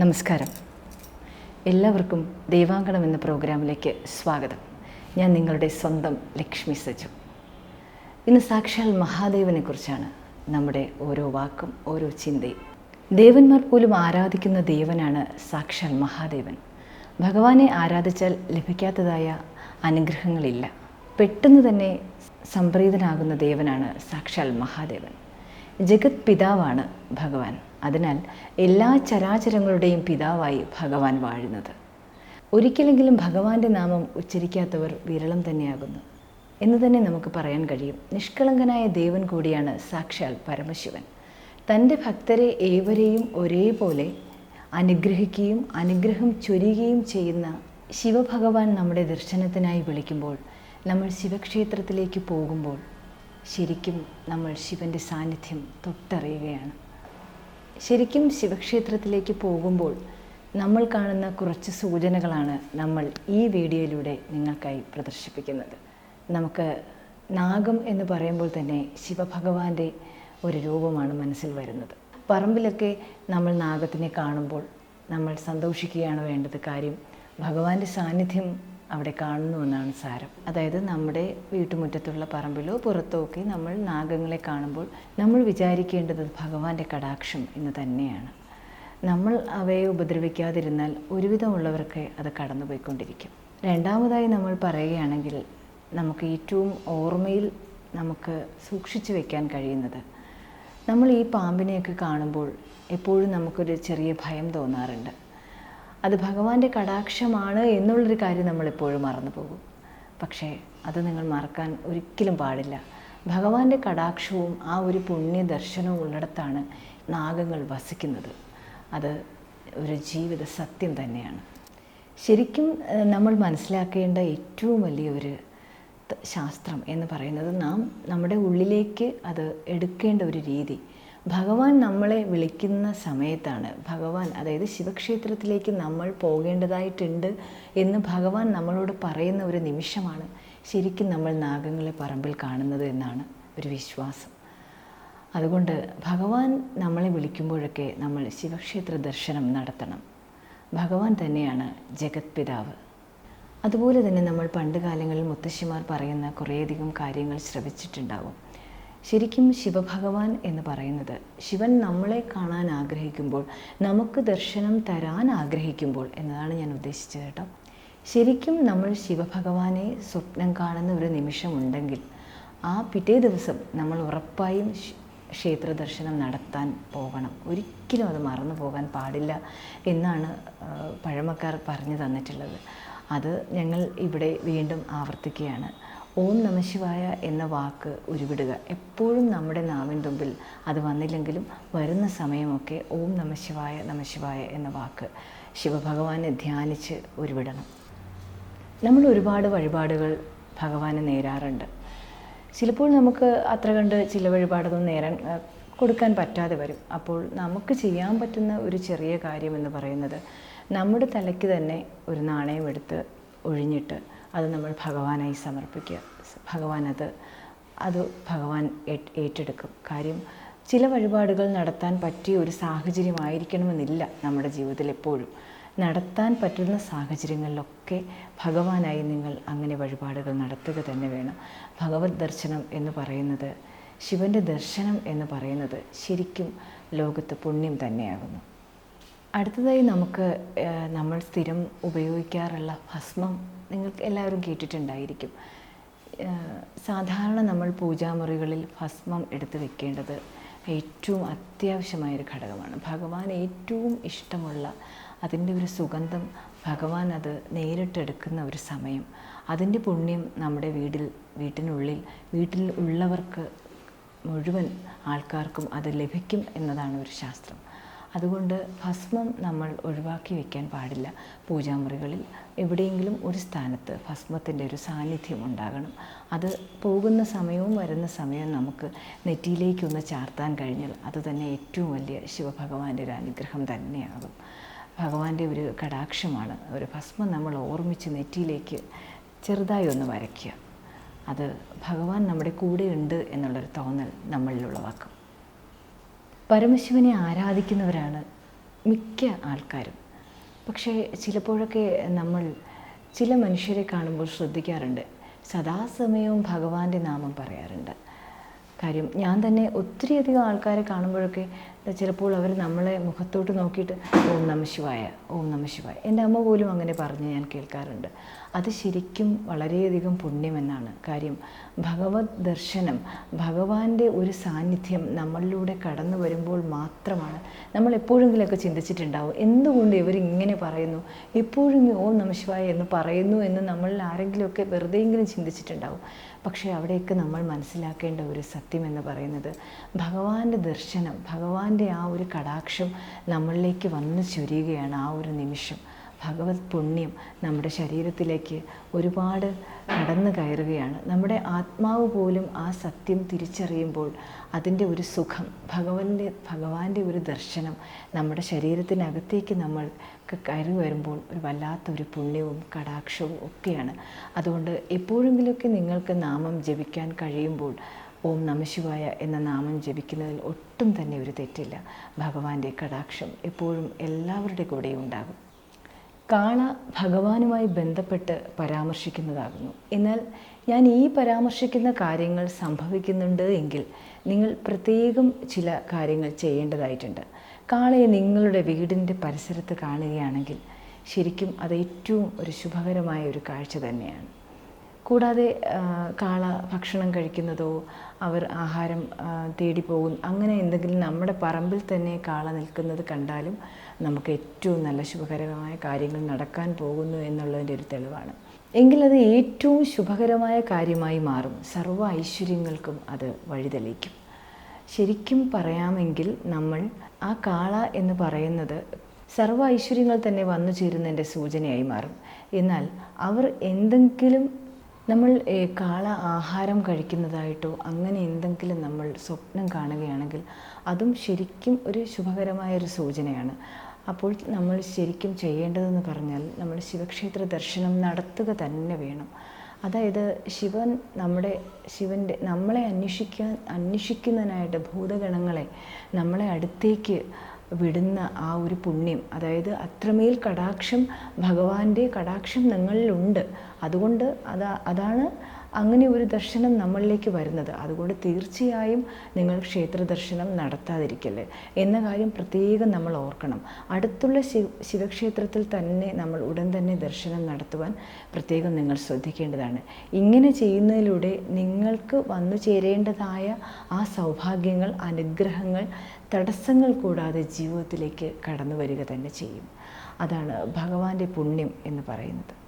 നമസ്കാരം. എല്ലാവർക്കും ദൈവാങ്കണം എന്ന പ്രോഗ്രാമിലേക്ക് സ്വാഗതം. ഞാൻ നിങ്ങളുടെ സ്വന്തം ലക്ഷ്മി സജു ഇന്ന് സാക്ഷാൽ മഹാദേവനെക്കുറിച്ചാണ് നമ്മുടെ ഓരോ വാക്കും ഓരോ ചിന്തയും. ദേവന്മാർ പോലും ആരാധിക്കുന്ന ദേവനാണ് സാക്ഷാൽ മഹാദേവൻ. ഭഗവാനെ ആരാധിച്ചാൽ ലഭിക്കാത്തതായ അനുഗ്രഹങ്ങളില്ല. പെട്ടെന്ന് തന്നെ സംപ്രീതനാകുന്ന ദേവനാണ് സാക്ഷാൽ മഹാദേവൻ. ജഗത് പിതാവാണ് ഭഗവാൻ. അതിനാൽ എല്ലാ ചരാചരങ്ങളുടെയും പിതാവായി ഭഗവാൻ വാഴുന്നത്. ഒരിക്കലെങ്കിലും ഭഗവാന്റെ നാമം ഉച്ചരിക്കാത്തവർ വിരളം തന്നെയാകുന്നു. എന്ന് തന്നെ നമുക്ക് പറയാൻ കഴിയും. നിഷ്കളങ്കനായ ദേവൻ കൂടിയാണ് സാക്ഷാൽ പരമശിവൻ. തന്റെ ഭക്തരെ ഏവരെയും ഒരേപോലെ അനുഗ്രഹിക്കുകയും അനുഗ്രഹം ചൊരിയുകയും ചെയ്യുന്ന ശിവഭഗവാൻ നമ്മുടെ ദർശനത്തിനായി വിളിക്കുമ്പോൾ നമ്മൾ ശിവക്ഷേത്രത്തിലേക്ക് പോകുമ്പോൾ ശരിക്കും നമ്മൾ ശിവന്റെ സാന്നിധ്യം തൊട്ടറിയുകയാണ്. ശരിക്കും ശിവക്ഷേത്രത്തിലേക്ക് പോകുമ്പോൾ നമ്മൾ കാണുന്ന കുറച്ച് സൂചനകളാണ് നമ്മൾ ഈ വീഡിയോയിലൂടെ നിങ്ങൾക്കായി പ്രദർശിപ്പിക്കുന്നത്. നമുക്ക് നാഗം എന്ന് പറയുമ്പോൾ തന്നെ ശിവഭഗവാന്റെ ഒരു രൂപമാണ് മനസ്സിൽ വരുന്നത്. പറമ്പിലൊക്കെ നമ്മൾ നാഗത്തിനെ കാണുമ്പോൾ നമ്മൾ സന്തോഷിക്കുകയാണ് വേണ്ടത് കാര്യം ഭഗവാന്റെ സാന്നിധ്യം അവിടെ കാണുന്നു എന്നാണ് സാരം. അതായത് നമ്മുടെ വീട്ടുമുറ്റത്തുള്ള പറമ്പിലോ പുറത്തോ ഒക്കെ നമ്മൾ നാഗങ്ങളെ കാണുമ്പോൾ നമ്മൾ വിചാരിക്കേണ്ടത് ഭഗവാന്റെ കടാക്ഷം എന്ന് തന്നെയാണ്. നമ്മൾ അവയെ ഉപദ്രവിക്കാതിരുന്നാൽ ഒരുവിധമുള്ളവർക്ക് അത് കടന്നുപോയിക്കൊണ്ടിരിക്കും. രണ്ടാമതായി നമ്മൾ പറയുകയാണെങ്കിൽ നമുക്ക് ഏറ്റവും ഓർമ്മയിൽ നമുക്ക് സൂക്ഷിച്ചു വെക്കാൻ കഴിയുന്നത് നമ്മൾ ഈ പാമ്പിനെയൊക്കെ കാണുമ്പോൾ എപ്പോഴും നമുക്കൊരു ചെറിയ ഭയം തോന്നാറുണ്ട്. അത് ഭഗവാന്റെ കടാക്ഷമാണ് എന്നുള്ളൊരു കാര്യം നമ്മളെപ്പോഴും മറന്നു പോകും. പക്ഷേ അത് നിങ്ങൾ മറക്കാൻ ഒരിക്കലും പാടില്ല. ഭഗവാന്റെ കടാക്ഷവും ആ ഒരു പുണ്യ ദർശനവും ഉള്ളിടത്താണ് നാഗങ്ങൾ വസിക്കുന്നത്. അത് ഒരു ജീവിത സത്യം തന്നെയാണ്. ശരിക്കും നമ്മൾ മനസ്സിലാക്കേണ്ട ഏറ്റവും വലിയൊരു ശാസ്ത്രം എന്ന് പറയുന്നത് നാം നമ്മുടെ ഉള്ളിലേക്ക് അത് എടുക്കേണ്ട ഒരു രീതി ഭഗവാൻ നമ്മളെ വിളിക്കുന്ന സമയത്താണ് ഭഗവാൻ അതായത് ശിവക്ഷേത്രത്തിലേക്ക് നമ്മൾ പോകേണ്ടതായിട്ടുണ്ട് എന്ന് ഭഗവാൻ നമ്മളോട് പറയുന്ന ഒരു നിമിഷമാണ് ശരിക്കും നമ്മൾ നാഗങ്ങളെ പറമ്പിൽ കാണുന്നത് എന്നാണ് ഒരു വിശ്വാസം. അതുകൊണ്ട് ഭഗവാൻ നമ്മളെ വിളിക്കുമ്പോഴൊക്കെ നമ്മൾ ശിവക്ഷേത്ര ദർശനം നടത്തണം. ഭഗവാൻ തന്നെയാണ് ജഗത് പിതാവ്. അതുപോലെ തന്നെ നമ്മൾ പണ്ട് കാലങ്ങളിൽ മുത്തശ്ശിമാർ പറയുന്ന കുറേയധികം കാര്യങ്ങൾ ശ്രവിച്ചിട്ടുണ്ടാവും. ശരിക്കും ശിവഭഗവാൻ എന്ന് പറയുന്നത്. ശിവൻ നമ്മളെ കാണാൻ ആഗ്രഹിക്കുമ്പോൾ നമുക്ക് ദർശനം തരാൻ ആഗ്രഹിക്കുമ്പോൾ എന്നതാണ് ഞാൻ ഉദ്ദേശിച്ചത് കേട്ടോ. ശരിക്കും നമ്മൾ ശിവഭഗവാനെ സ്വപ്നം കാണുന്ന ഒരു നിമിഷമുണ്ടെങ്കിൽ ആ പിറ്റേ ദിവസം നമ്മൾ ഉറപ്പായും ക്ഷേത്ര ദർശനം നടത്താൻ പോകണം. ഒരിക്കലും അത് മറന്നു പോകാൻ പാടില്ല എന്നാണ് പഴമക്കാർ പറഞ്ഞു തന്നിട്ടുള്ളത്. അത് ഞങ്ങൾ ഇവിടെ വീണ്ടും ആവർത്തിക്കുകയാണ്. ഓം നമശിവായ എന്ന വാക്ക് ഉരുവിടുക. എപ്പോഴും നമ്മുടെ നാവിൻ തുമ്പിൽ അത് വന്നില്ലെങ്കിലും വരുന്ന സമയമൊക്കെ ഓം നമശിവായ നമശിവായ എന്ന വാക്ക് ശിവഭഗവാനെ ധ്യാനിച്ച് ഉരുവിടണം. നമ്മൾ ഒരുപാട് വഴിപാടുകൾ ഭഗവാനെ നേരാറുണ്ട്. ചിലപ്പോൾ നമുക്ക് അത്ര കണ്ട് ചില വഴിപാടൊന്നും നേരാൻ കൊടുക്കാൻ പറ്റാതെ വരും. അപ്പോൾ നമുക്ക് ചെയ്യാൻ പറ്റുന്ന ഒരു ചെറിയ കാര്യം എന്ന് പറയുന്നത് നമ്മുടെ തലയ്ക്ക് തന്നെ ഒരു നാണയം എടുത്ത് ഒഴിഞ്ഞിട്ട് അത് നമ്മൾ ഭഗവാനായി സമർപ്പിക്കുക. ഭഗവാൻ അത് അത് ഭഗവാൻ ഏറ്റെടുക്കും. കാര്യം ചില വഴിപാടുകൾ നടത്താൻ പറ്റിയ ഒരു സാഹചര്യമായിരിക്കണമെന്നില്ല നമ്മുടെ ജീവിതത്തിൽ എപ്പോഴും. നടത്താൻ പറ്റുന്ന സാഹചര്യങ്ങളിലൊക്കെ ഭഗവാനായി നിങ്ങൾ അങ്ങനെ വഴിപാടുകൾ നടത്തുക തന്നെ വേണം. ഭഗവത് ദർശനം എന്ന് പറയുന്നത് ശിവന്റെ ദർശനം എന്ന് പറയുന്നത് ശരിക്കും ലോകത്ത് പുണ്യം തന്നെയാകുന്നു. അടുത്തതായി നമുക്ക് നമ്മൾ സ്ഥിരം ഉപയോഗിക്കാറുള്ള ഭസ്മം നിങ്ങൾക്ക് എല്ലാവരും കേട്ടിട്ടുണ്ടായിരിക്കും. സാധാരണ നമ്മൾ പൂജാമുറികളിൽ ഭസ്മം എടുത്ത് വെക്കേണ്ടത് ഏറ്റവും അത്യാവശ്യമായൊരു ഘടകമാണ്. ഭഗവാൻ ഏറ്റവും ഇഷ്ടമുള്ള അതിന്റെ ഒരു സുഗന്ധം ഭഗവാൻ അത് നേരിട്ടെടുക്കുന്ന ഒരു സമയം. അതിന്റെ പുണ്യം നമ്മുടെ വീടിൽ വീട്ടിനുള്ളിൽ വീട്ടിൽ ഉള്ളവർക്ക് മുഴുവൻ ആൾക്കാർക്കും അത് ലഭിക്കും എന്നതാണ് ഒരു ശാസ്ത്രം. അതുകൊണ്ട് ഭസ്മം നമ്മൾ ഒഴിവാക്കി വെക്കാൻ പാടില്ല. പൂജാമുറികളിൽ എവിടെയെങ്കിലും ഒരു സ്ഥാനത്ത് ഭസ്മത്തിന്റെ ഒരു സാന്നിധ്യം ഉണ്ടാകണം. അത് പോകുന്ന സമയവും വരുന്ന സമയവും നമുക്ക് നെറ്റിയിലേക്കൊന്ന് ചാർത്താൻ കഴിഞ്ഞാൽ അതുതന്നെ ഏറ്റവും വലിയ ശിവഭഗവാന്റെ ഒരു അനുഗ്രഹം തന്നെയാകും. ഭഗവാന്റെ ഒരു കടാക്ഷമാണ് ഒരു ഭസ്മം നമ്മൾ ഓർമ്മിച്ച് നെറ്റിയിലേക്ക് ചെറുതായി ഒന്ന് വരയ്ക്കുക. അത് ഭഗവാൻ നമ്മുടെ കൂടെ ഉണ്ട് എന്നുള്ളൊരു തോന്നൽ നമ്മളിൽ ഉളവാക്കും. പരമശിവനെ ആരാധിക്കുന്നവരാണ് മിക്ക ആൾക്കാരും. പക്ഷേ ചിലപ്പോഴൊക്കെ നമ്മൾ ചില മനുഷ്യരെ കാണുമ്പോൾ ശ്രദ്ധിക്കാറുണ്ട്. സദാസമയവും ഭഗവാന്റെ നാമം പറയാറുണ്ട്. കാര്യം ഞാൻ തന്നെ ഒത്തിരിയധികം ആൾക്കാരെ കാണുമ്പോഴൊക്കെ ചിലപ്പോൾ അവർ നമ്മളെ മുഖത്തോട്ട് നോക്കിയിട്ട് ഓം നമ ശിവായ ഓം നമ ശിവായ. എന്റെ അമ്മ പോലും അങ്ങനെ പറഞ്ഞ് ഞാൻ കേൾക്കാറുണ്ട്. അത് ശരിക്കും വളരെയധികം പുണ്യമെന്നാണ് കാര്യം. ഭഗവത് ദർശനം ഭഗവാന്റെ ഒരു സാന്നിധ്യം നമ്മളിലൂടെ കടന്നു വരുമ്പോൾ മാത്രമാണ് നമ്മൾ എപ്പോഴെങ്കിലുമൊക്കെ ചിന്തിച്ചിട്ടുണ്ടാവും എന്തുകൊണ്ട് ഇവരിങ്ങനെ പറയുന്നു? എപ്പോഴും ഓം നമ ശിവായ എന്ന് പറയുന്നു എന്ന് നമ്മളിൽ ആരെങ്കിലുമൊക്കെ വെറുതെയെങ്കിലും ചിന്തിച്ചിട്ടുണ്ടാവും. പക്ഷേ അവിടെയൊക്കെ നമ്മൾ മനസ്സിലാക്കേണ്ട ഒരു സത്യം എന്ന് പറയുന്നത് ഭഗവാന്റെ ദർശനം ഭഗവാന്റെ ആ ഒരു കടാക്ഷം നമ്മളിലേക്ക് വന്നു ചൊരിയുകയാണ് ആ ഒരു നിമിഷം. ഭഗവത് പുണ്യം നമ്മുടെ ശരീരത്തിലേക്ക് ഒരുപാട് കടന്നു കയറുകയാണ്. നമ്മുടെ ആത്മാവ് പോലും ആ സത്യം തിരിച്ചറിയുമ്പോൾ അതിന്റെ ഒരു സുഖം ഭഗവന്റെ ഭഗവാന്റെ ഒരു ദർശനം നമ്മുടെ ശരീരത്തിനകത്തേക്ക് നമ്മൾ കയറി വരുമ്പോൾ ഒരു വല്ലാത്തൊരു പുണ്യവും കടാക്ഷവും ഒക്കെയാണ്. അതുകൊണ്ട് എപ്പോഴെങ്കിലുമൊക്കെ നിങ്ങൾക്ക് നാമം ജപിക്കാൻ കഴിയുമ്പോൾ ഓം നമശിവായ എന്ന നാമം ജപിക്കുന്നതിൽ ഒട്ടും തന്നെ ഒരു തെറ്റില്ല. ഭഗവാന്റെ കടാക്ഷം എപ്പോഴും എല്ലാവരുടെ കൂടെ ഉണ്ടാകും. കാള ഭഗവാനുമായി ബന്ധപ്പെട്ട് പരാമർശിക്കുന്നതാകുന്നു. എന്നാൽ ഞാൻ ഈ പരാമർശിക്കുന്ന കാര്യങ്ങൾ സംഭവിക്കുന്നുണ്ട് എങ്കിൽ നിങ്ങൾ പ്രത്യേകം ചില കാര്യങ്ങൾ ചെയ്യേണ്ടതായിട്ടുണ്ട്. കാളയെ നിങ്ങളുടെ വീടിന്റെ പരിസരത്ത് കാണുകയാണെങ്കിൽ ശരിക്കും അത് ഏറ്റവും ഒരു ശുഭകരമായ ഒരു കാഴ്ച തന്നെയാണ്. കൂടാതെ കാള ഭക്ഷണം കഴിക്കുന്നതോ അവർ ആഹാരം തേടി പോകും. അങ്ങനെ എന്തെങ്കിലും നമ്മുടെ പറമ്പിൽ തന്നെ കാള നിൽക്കുന്നത് കണ്ടാലും നമുക്ക് ഏറ്റവും നല്ല ശുഭകരമായ കാര്യങ്ങൾ നടക്കാൻ പോകുന്നു എന്നുള്ളതിന്റെ ഒരു തെളിവാണ്. എങ്കിലത് ഏറ്റവും ശുഭകരമായ കാര്യമായി മാറും. സർവ ഐശ്വര്യങ്ങൾക്കും അത് വഴിതെളിക്കും. ശരിക്കും പറയാമെങ്കിൽ നമ്മൾ ആ കാള എന്ന് പറയുന്നത് സർവ ഐശ്വര്യങ്ങൾ തന്നെ വന്നു ചേരുന്നതിന്റെ സൂചനയായി മാറും. എന്നാൽ അവർ എന്തെങ്കിലും നമ്മൾ കാള ആഹാരം കഴിക്കുന്നതായിട്ടോ അങ്ങനെ എന്തെങ്കിലും നമ്മൾ സ്വപ്നം കാണുകയാണെങ്കിൽ അതും ശരിക്കും ഒരു ശുഭകരമായ ഒരു സൂചനയാണ്. അപ്പോൾ നമ്മൾ ശരിക്കും ചെയ്യേണ്ടതെന്ന് പറഞ്ഞാൽ നമ്മൾ ശിവക്ഷേത്ര ദർശനം നടത്തുക തന്നെ വേണം. അതായത് ശിവൻ നമ്മുടെ ശിവന്റെ നമ്മളെ അന്വേഷിക്കാൻ അന്വേഷിക്കുന്നതിനായിട്ട് ഭൂതഗണങ്ങളെ നമ്മളെ അടുത്തേക്ക് വിടുന്ന ആ ഒരു പുണ്യം. അതായത് അത്രമേൽ കടാക്ഷം ഭഗവാന്റെ കടാക്ഷം നിങ്ങളിലുണ്ട് അതുകൊണ്ട് അതാ അതാണ് അങ്ങനെ ഒരു ദർശനം നമ്മളിലേക്ക് വരുന്നത്. അതുകൊണ്ട് തീർച്ചയായും നിങ്ങൾ ക്ഷേത്ര ദർശനം നടത്താതിരിക്കല്ലേ. എന്ന കാര്യം പ്രത്യേകം നമ്മൾ ഓർക്കണം. അടുത്തുള്ള ശിവ ശിവക്ഷേത്രത്തിൽ തന്നെ നമ്മൾ ഉടൻ തന്നെ ദർശനം നടത്തുവാൻ പ്രത്യേകം നിങ്ങൾ ശ്രദ്ധിക്കേണ്ടതാണ്. ഇങ്ങനെ ചെയ്യുന്നതിലൂടെ നിങ്ങൾക്ക് വന്നു ചേരേണ്ടതായ ആ സൗഭാഗ്യങ്ങൾ അനുഗ്രഹങ്ങൾ തടസ്സങ്ങൾ കൂടാതെ ജീവിതത്തിലേക്ക് കടന്നു വരിക തന്നെ ചെയ്യും. അതാണ് ഭഗവാന്റെ പുണ്യം എന്ന് പറയുന്നത്.